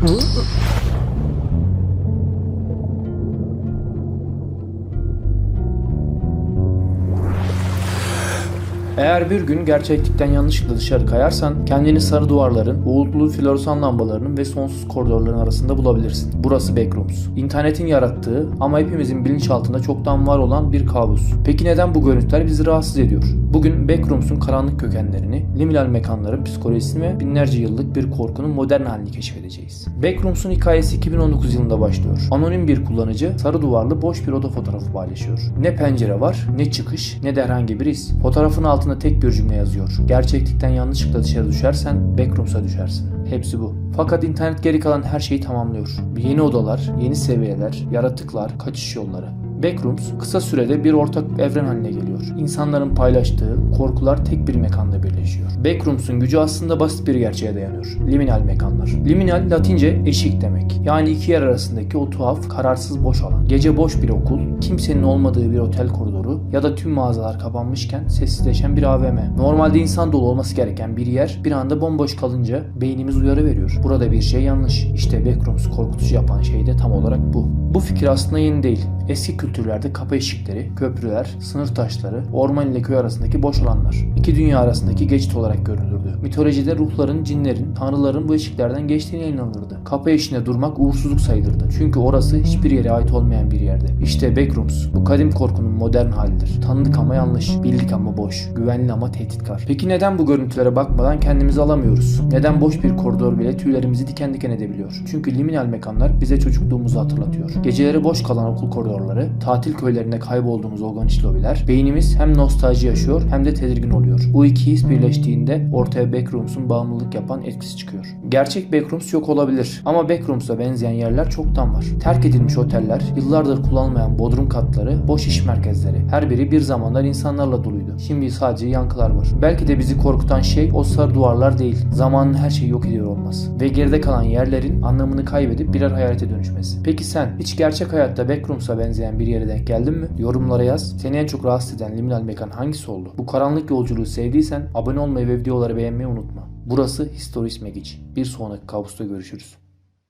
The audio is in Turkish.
Hum? Eğer bir gün gerçeklikten yanlışlıkla dışarı kayarsan kendini sarı duvarların, uğultulu floresan lambalarının ve sonsuz koridorların arasında bulabilirsin. Burası Backrooms. İnternetin yarattığı ama hepimizin bilinçaltında çoktan var olan bir kabus. Peki neden bu görüntüler bizi rahatsız ediyor? Bugün Backrooms'un karanlık kökenlerini, liminal mekanların psikolojisini ve binlerce yıllık bir korkunun modern halini keşfedeceğiz. Backrooms'un hikayesi 2019 yılında başlıyor. Anonim bir kullanıcı sarı duvarlı boş bir oda fotoğrafı paylaşıyor. Ne pencere var, ne çıkış, ne de herhangi bir iz. Fotoğrafın altında tek bir cümle yazıyor. Gerçeklikten yanlışlıkla dışarı düşersen Backrooms'a düşersin. Hepsi bu. Fakat internet geri kalan her şeyi tamamlıyor. Yeni odalar, yeni seviyeler, yaratıklar, kaçış yolları. Backrooms kısa sürede bir ortak evren haline geliyor. İnsanların paylaştığı korkular tek bir mekanda birleşiyor. Backrooms'un gücü aslında basit bir gerçeğe dayanıyor. Liminal mekanlar. Liminal Latince eşik demek. Yani iki yer arasındaki o tuhaf, kararsız boş alan. Gece boş bir okul, kimsenin olmadığı bir otel koridoru ya da tüm mağazalar kapanmışken sessizleşen bir AVM. Normalde insan dolu olması gereken bir yer bir anda bomboş kalınca beynimiz uyarı veriyor. Burada bir şey yanlış. İşte Backrooms korkutucu yapan şey de tam olarak bu. Bu fikir aslında yeni değil. Eski kültürlerde kapı eşikleri, köprüler, sınır taşları, orman ile köy arasındaki boş alanlar. iki dünya arasındaki geçit olarak görülürdü. Mitolojide ruhların, cinlerin, tanrıların bu eşiklerden geçtiğine inanılırdı. Kapı eşiğinde durmak uğursuzluk sayılırdı. Çünkü orası hiçbir yere ait olmayan bir yerde. İşte Backrooms, bu kadim korkunun modern halidir. Tanıdık ama yanlış, bildik ama boş, güvenli ama tehditkar. Peki neden bu görüntülere bakmadan kendimizi alamıyoruz? Neden boş bir koridor bile tüylerimizi diken diken edebiliyor? Çünkü liminal mekanlar bize çocukluğumuzu hatırlatıyor. Geceleri boş kalan okul koridorları, tatil köylerinde kaybolduğumuz o geniş lobiler, beynimiz hem nostalji yaşıyor hem de tedirgin oluyor. Bu iki his birleştiğinde ortaya Backrooms'un bağımlılık yapan etkisi çıkıyor. Gerçek Backrooms yok olabilir ama Backrooms'a benzeyen yerler çoktan var. Terk edilmiş oteller, yıllardır kullanılmayan bodrum katları, boş iş merkezleri. Her biri bir zamanlar insanlarla doluydu. Şimdi sadece yankılar var. Belki de bizi korkutan şey o sarı duvarlar değil. Zamanın her şeyi yok ediyor olması. Ve geride kalan yerlerin anlamını kaybedip birer hayalete dönüşmesi. Peki sen hiç gerçek hayatta Backrooms'a benzeyen bir yere denk geldin mi? Yorumlara yaz. Seni en çok rahatsız eden liminal mekan hangisi oldu? Bu karanlık yolculuğu sevdiysen abone olmayı ve videoları beğenmeyi unutma. Burası Historis Magic. Bir sonraki kabusta görüşürüz.